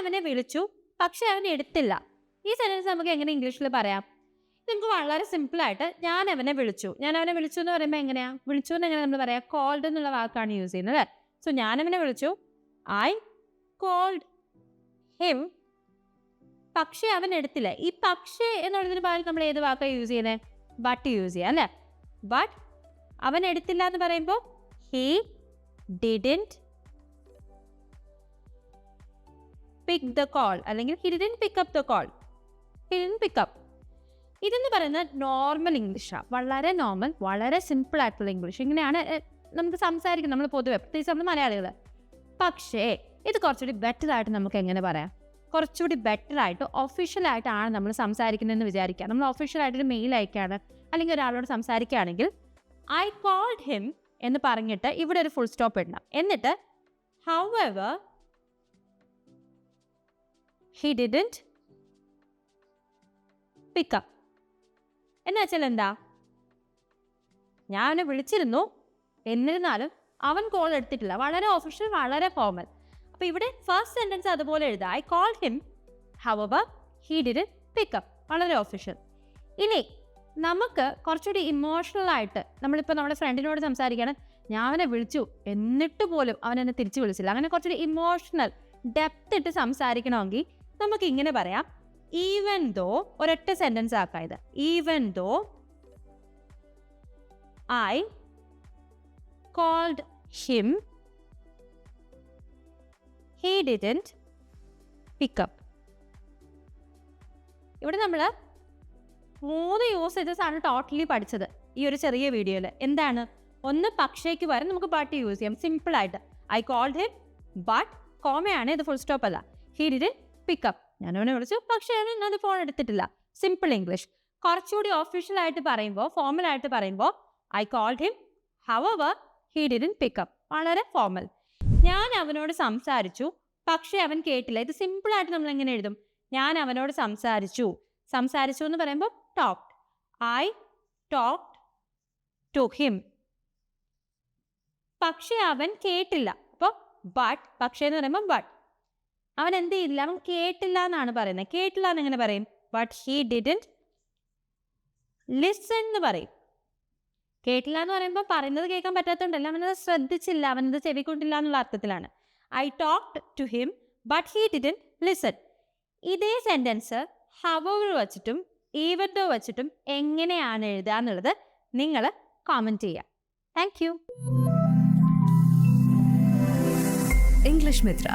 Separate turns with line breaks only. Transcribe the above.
അവനെ വിളിച്ചു പക്ഷെ അവൻ എടുത്തില്ല. ഈ സെന്റൻസ് നമുക്ക് എങ്ങനെ ഇംഗ്ലീഷിൽ പറയാം? നമുക്ക് വളരെ സിമ്പിളായിട്ട് ഞാൻ അവനെ വിളിച്ചു. ഞാൻ അവനെ വിളിച്ചു എന്ന് പറയുമ്പോൾ എങ്ങനെയാ? വിളിച്ചു എന്ന് എങ്ങനെ നമ്മൾ പറയാം കോൾഡ് എന്നുള്ള വാക്കാണ് യൂസ് ചെയ്യുന്നത് സോ ഞാൻ അവനെ വിളിച്ചു. ഐ കോൾഡ് ഹിം പക്ഷെ അവൻ എടുത്തില്ല. ഈ പക്ഷെ എന്നുള്ളതിന് പകരം നമ്മൾ ഏത് വാക്കാണ് യൂസ് ചെയ്യുന്നത് ബട്ട് യൂസ് ചെയ്യാം അല്ലേ? ബട്ട് അവൻ എടുത്തില്ല എന്ന് പറയുമ്പോൾ he didn't pick the call അല്ലെങ്കിൽ he didn't pick up the call he didn't pick up ഇതെന്ന് പറയുന്നത് നോർമൽ ഇംഗ്ലീഷാണ് വളരെ നോർമൽ വളരെ സിമ്പിൾ ആയിട്ടുള്ള ഇംഗ്ലീഷ് ഇങ്ങനെയാണ് നമുക്ക് സംസാരിക്കുന്നത്. നമ്മൾ പൊതുവെ പ്രത്യേകിച്ച് നമ്മൾ മലയാളികൾ. പക്ഷേ ഇത് കുറച്ചുകൂടി ബെറ്റർ ആയിട്ട് നമുക്ക് എങ്ങനെ പറയാം? കുറച്ചുകൂടി ബെറ്റർ ആയിട്ട് ഒഫീഷ്യൽ ആയിട്ടാണ് നമ്മൾ സംസാരിക്കുന്നതെന്ന് വിചാരിക്കുക. നമ്മൾ ഒഫീഷ്യൽ ആയിട്ടൊരു മെയിൽ അയക്കുകയാണ്. അല്ലെങ്കിൽ ഒരാളോട് സംസാരിക്കുകയാണെങ്കിൽ ഐ കോൾഡ് ഹിം എന്ന് പറഞ്ഞിട്ട് ഇവിടെ ഒരു ഫുൾ സ്റ്റോപ്പ് ഇടണം. എന്നിട്ട് however he didn't pick up എന്ന് വെച്ചാൽ എന്താ? ഞാൻ അവനെ വിളിച്ചിരുന്നു. എന്നിരുന്നാലും അവൻ കോൾ എടുത്തിട്ടില്ല. വളരെ ഒഫീഷ്യൽ വളരെ ഫോമൽ അപ്പോൾ ഇവിടെ ഫസ്റ്റ് സെന്റൻസ് അതുപോലെ എഴുതാം. I call him however he did pick up വളരെ ഒഫീഷ്യൽ ഇനി നമുക്ക് കുറച്ചുകൂടി ഇമോഷണൽ ആയിട്ട് നമ്മളിപ്പോൾ നമ്മുടെ ഫ്രണ്ടിനോട് സംസാരിക്കുകയാണ്. ഞാൻ അവനെ വിളിച്ചു. എന്നിട്ട് പോലും അവൻ എന്നെ തിരിച്ചു വിളിച്ചില്ല. അങ്ങനെ കുറച്ചുകൂടി ഇമോഷണൽ ഡെപ്ത് ഇട്ട് സംസാരിക്കണമെങ്കിൽ നമുക്ക് ഇങ്ങനെ പറയാം. ഈവൻ ദോ ഒരൊറ്റ സെന്റൻസ് ആക്കാം ഇത് even though I called him he didn't pick up ഇവിടെ നമ്മൾ മൂന്ന് യൂസേജസ് ആണ് ടോട്ടലി പഠിച്ചത് ഈ ഒരു ചെറിയ വീഡിയോയിൽ എന്താണ്? ഒന്ന് പക്ഷേക്ക് വരെ നമുക്ക് ബട്ട് യൂസ് ചെയ്യാം. സിമ്പിൾ ആയിട്ട്. ഐ കോൾഡ് ഹിം ബട്ട് കോമയാണ് ഇത് ഫുൾ സ്റ്റോപ്പ് അല്ല. ഹീ ഡിഡ് പിക്കപ്പ് ഞാൻ അവനെ വിളിച്ചു പക്ഷേ അവൻ അത് ഫോൺ എടുത്തിട്ടില്ല. സിമ്പിൾ ഇംഗ്ലീഷ് കുറച്ചുകൂടി ഒഫീഷ്യൽ ആയിട്ട് പറയുമ്പോൾ ഫോമൽ ആയിട്ട് പറയുമ്പോൾ I called him however he didn't pick up വളരെ ഫോമൽ ഞാൻ അവനോട് സംസാരിച്ചു. പക്ഷേ അവൻ കേട്ടില്ല. ഇത് സിമ്പിളായിട്ട് നമ്മൾ എങ്ങനെ എഴുതും? ഞാൻ അവനോട് സംസാരിച്ചു. സംസാരിച്ചു എന്ന് പറയുമ്പോൾ talk I talk to him പക്ഷേ അവൻ കേട്ടില്ല. അപ്പോൾ ബട്ട് പക്ഷേ എന്ന് പറയുമ്പോൾ ബട്ട് അവൻ എന്ത് ചെയ്തില്ല? അവൻ കേട്ടില്ല എന്നാണ് പറയുന്നത്. കേട്ടില്ല എന്ന് എങ്ങനെ പറയും? ബട്ട് ഹീ ഡിഡന്റ് ലിസൺ എന്ന് പറയും. കേട്ടില്ല എന്ന് പറയുമ്പോൾ പറയുന്നത് കേൾക്കാൻ പറ്റാത്തതുകൊണ്ടല്ല അവനത് ശ്രദ്ധിച്ചില്ല. അവനത് ചെവിക്കൊണ്ടില്ല എന്നുള്ള അർത്ഥത്തിലാണ്. I talked to him but he didn't listen ഇതേ സെന്റൻസ് ഹവർ വച്ചിട്ടും ഈവൻഡോ വച്ചിട്ടും എങ്ങനെയാണ് എഴുതുക എന്നുള്ളത് നിങ്ങൾ കോമന്റ് ചെയ്യുക. Thank you
English Mitra.